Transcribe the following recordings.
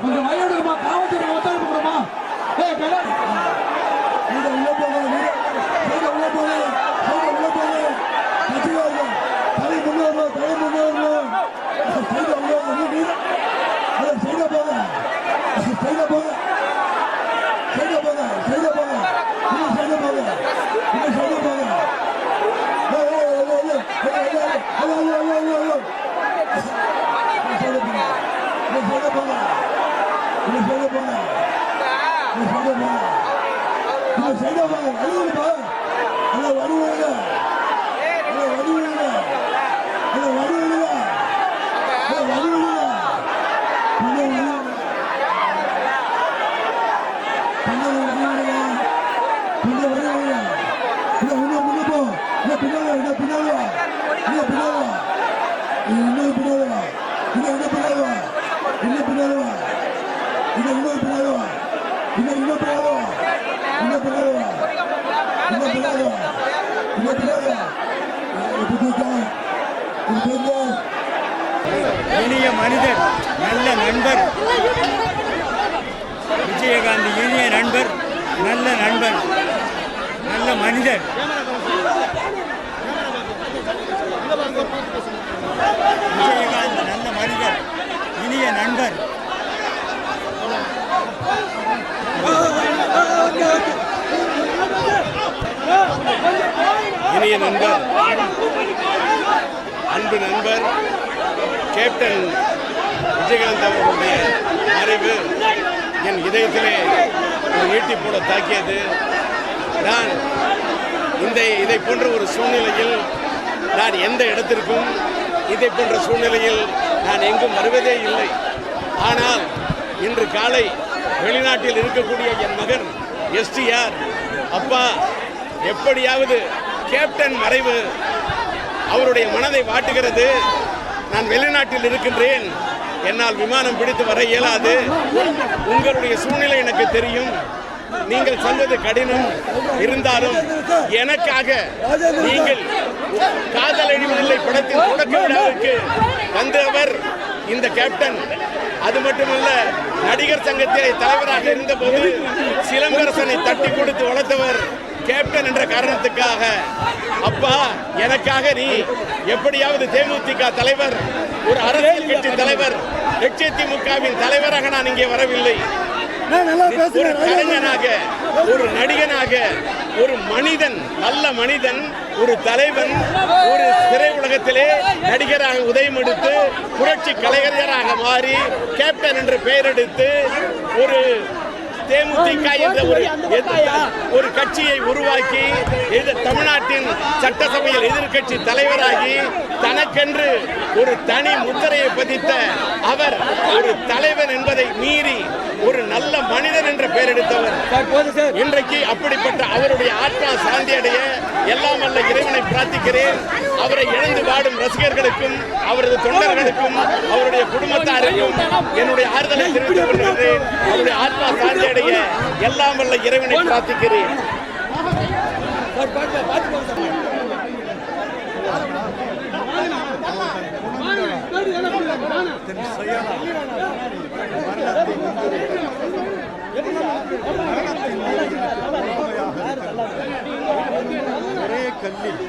Quando eu நீ சொல்ல போங்க நீ சொல்ல போங்க நீ செய்ய வருவாங்க. இனிய மனிதர் நல்ல நண்பர். விஜயகாந்த் இனிய நண்பர் நல்ல நண்பர் நல்ல மனிதர். விஜயகாந்த் நல்ல மனிதர் இனிய நண்பர். இனிய நண்பர் அன்பு நண்பர் கேப்டன் விஜயகாந்த் அவர்களுடைய மறைவு என் இதயத்திலே ஒரு ஈட்டி போட தாக்கியது. நான் இந்த இதை போன்ற ஒரு சூழ்நிலையில் நான் எந்த இடத்திற்கும் இதை போன்ற சூழ்நிலையில் நான் எங்கும் வருவதே இல்லை. ஆனால் இன்று காலை வெளிநாட்டில் இருக்கக்கூடிய என் மகன் எஸ்டிஆர் அப்பா எப்படியாவது கேப்டன் மறைவு அவருடைய மனதை வாட்டுகிறது. நான் வெளிநாட்டில் இருக்கின்றேன். என்னால் விமானம் பிடித்து வர இயலாது. உங்களுடைய சூழ்நிலை எனக்கு தெரியும். நீங்கள் சொல்வது கடினம். இருந்தாலும் எனக்காக நீங்கள் காதல் அழிவதில்லை படத்தின் தொடக்க விழாவுக்கு வந்தவர் இந்த கேப்டன். அது மட்டுமல்ல நடிகர் சங்கத்திலே தலைவராக இருந்தபோது சிலம்பரசனை தட்டி கொடுத்து வளர்த்தவர் கேப்டன் என்ற காரணத்துக்காக அப்பா எனக்காக நீ எப்படியாவது தேமுதிக தலைவர் ஒரு அரசியல் கட்சி தலைவர் லட்சத்திமுகவின் தலைவராக நான் இங்கே வரவில்லை. ஒரு கலைஞனாக ஒரு நடிகனாக ஒரு மனிதன் நல்ல மனிதன் ஒரு தலைவன் ஒரு திரை உலகத்திலே நடிகராக உதயம் எடுத்து புரட்சி கலைஞராக மாறி கேப்டன் என்று பெயர் எடுத்து ஒரு தேமுதிக என்ற ஒரு ஒரு கட்சியை உருவாக்கி தமிழ்நாட்டின் சட்டசபையில் எதிர்க்கட்சி தலைவராகி தனக்கென்று ஒரு தனி முத்திரையை பதித்த அவர் ஒரு தலைவன் என்பதை மீறி ஒரு நல்ல மனிதன் என்ற பெயர் எடுத்தவர். இன்றைக்கு அப்படிப்பட்ட அவருடைய ஆத்மா சாந்தி அடைய எல்லாம் அல்ல இறைவனை பிரார்த்திக்கிறேன். அவரை இழந்து வாடும் ரசிகர்களுக்கும் அவரது தொண்டர்களுக்கும் அவருடைய குடும்பத்தாருக்கும் என்னுடைய ஆறுதலை தெரிவித்துக் கொள்கிறேன் அவருடைய ஆத்மா சாந்தியடைய எல்லாம் வல்ல இறைவனை பிரார்த்திக்கிறேன். ஒரே கல்லில்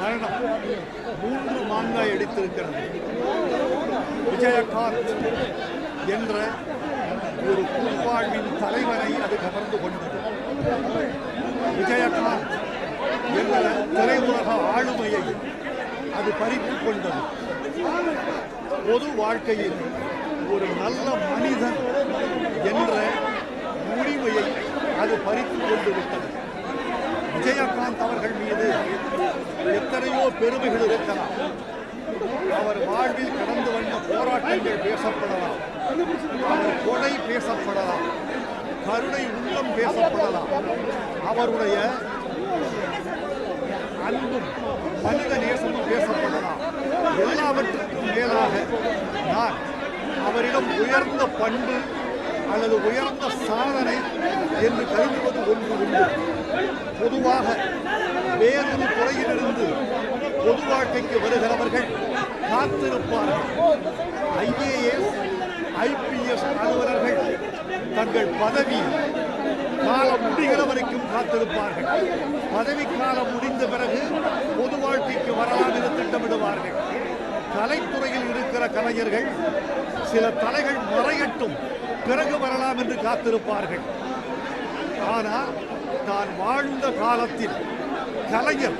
மரணம். மூன்று மாங்காய் எடுத்திருக்கிறது. விஜயகாந்த் என்ற ஒரு புதுவாழ்வின் தலைவனை அது கவர்ந்து கொண்டது. விஜயகாந்த் என்ற திரையுலக ஆளுமையை அது பறித்துக் கொண்டது. பொது வாழ்க்கையில் ஒரு நல்ல மனிதன் என்ற உரிமையை அது பறித்துக் கொண்டு விட்டது. விஜயகாந்த் அவர்கள் மீது எத்தனையோ பெருமைகள் இருக்கலாம். அவர் வாழ்வில் கடந்து வந்த போராட்டங்கள் பேசப்படலாம். அவர் கொடை பேசப்படலாம். கருணை உள்ளம் பேசப்படலாம். அவருடைய அன்பும் மனித நேசமும் பேசப்படலாம். எல்லாவற்றுக்கும் மேலாக நான் அவரிடம் உயர்ந்த பண்பு அல்லது உயர்ந்த சாதனை என்று கருதுவது ஒன்று உண்டு பொதுவாக வேறொரு துறையிலிருந்து பொது வாழ்க்கைக்கு வருகிறவர்கள் காத்திருப்பார்கள். ஐஏஎஸ் ஐபிஎஸ் அலுவலர்கள் தங்கள் பதவி காலம் முடிகிற வரைக்கும் காத்திருப்பார்கள். பதவி காலம் முடிந்த பிறகு பொது வாழ்க்கைக்கு வரலாம் என திட்டமிடுவார்கள். கலைத்துறையில் இருக்கிற கலைஞர்கள் சில தலைகள் மறையட்டும் பிறகு வரலாம் என்று காத்திருப்பார்கள். ஆனால் தான் வாழ்ந்த காலத்தில் கலைஞர்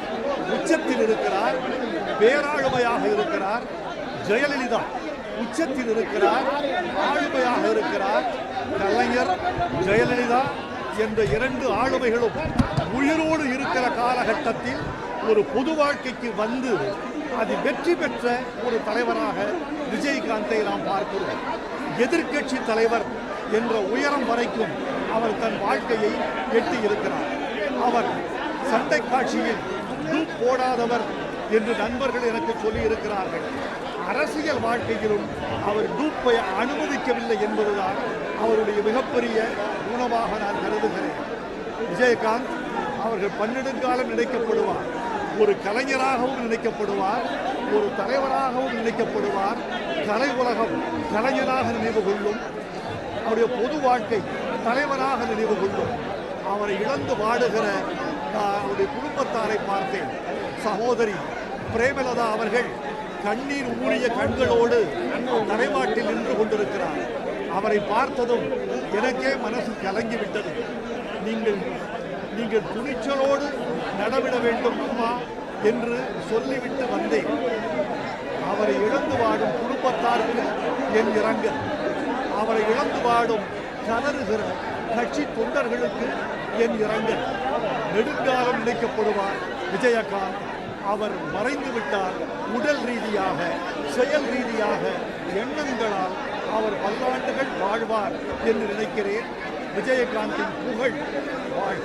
உச்சத்தில் இருக்கிறார் பேராளுமையாக இருக்கிறார் ஜெயலலிதா உச்சத்தில் இருக்கிறார் ஆளுமையாக இருக்கிறார். கலைஞர் ஜெயலலிதா என்ற இரண்டு ஆளுமைகளும் உயிரோடு இருக்கிற காலகட்டத்தில் ஒரு பொது வாழ்க்கைக்கு வந்து அது வெற்றி பெற்ற ஒரு தலைவராக விஜயகாந்தை நாம் பார்க்கிறோம். எதிர்க்கட்சி தலைவர் என்ற உயரம் வரைக்கும் அவர் தன் வாழ்க்கையை எட்டி இருக்கிறார் அவர் சண்டை காட்சியில் டூப் போடாதவர் என்று நண்பர்கள் எனக்கு சொல்லி இருக்கிறார்கள் அரசியல் வாழ்க்கையிலும் அவர் டூப்பை அனுமதிக்கவில்லை என்பதுதான் அவருடைய மிகப்பெரிய உணவாக நான் கருதுகிறேன். விஜயகாந்த் அவர்கள் பன்னெடுங்காலம் நினைக்கப்படுவார். ஒரு கலைஞராகவும் நினைக்கப்படுவார் ஒரு தலைவராகவும் நினைக்கப்படுவார். கலை உலகம் கலைஞராக நினைவு கொள்ளும். அவருடைய பொது வாழ்க்கை தலைவராக நினைவு கொள்ளும். அவரை இழந்து வாடுகிற அவருடைய குடும்பத்தாரை பார்த்தேன். சகோதரி பிரேமலதா அவர்கள் கண்ணீர் ஊறிய கண்களோடு தலைமாட்டில் நின்று கொண்டிருக்கிறார். அவரை பார்த்ததும் எனக்கே மனசு கலங்கிவிட்டது. நீங்கள் நீங்கள் துணிச்சலோடு நடவிட வேண்டும் அம்மா என்று சொல்லிவிட்டு வந்தேன். அவரை இழந்து வாடும் குடும்பத்தாருக்கு என் இரங்கல். அவரை இழந்து வாடும் கதறுகிற கட்சி தொண்டர்களுக்கு என் இரங்கல். நெடுங்காலம் நினைக்கப்படுவார் விஜயகாந்த். அவர் மறைந்து விட்டார். உடல் ரீதியாக செயல் ரீதியாக எண்ணங்களால் அவர் பல்லாண்டுகள் வாழ்வார் என்று நினைக்கிறேன். விஜயகாந்தின் புகழ் வாழ்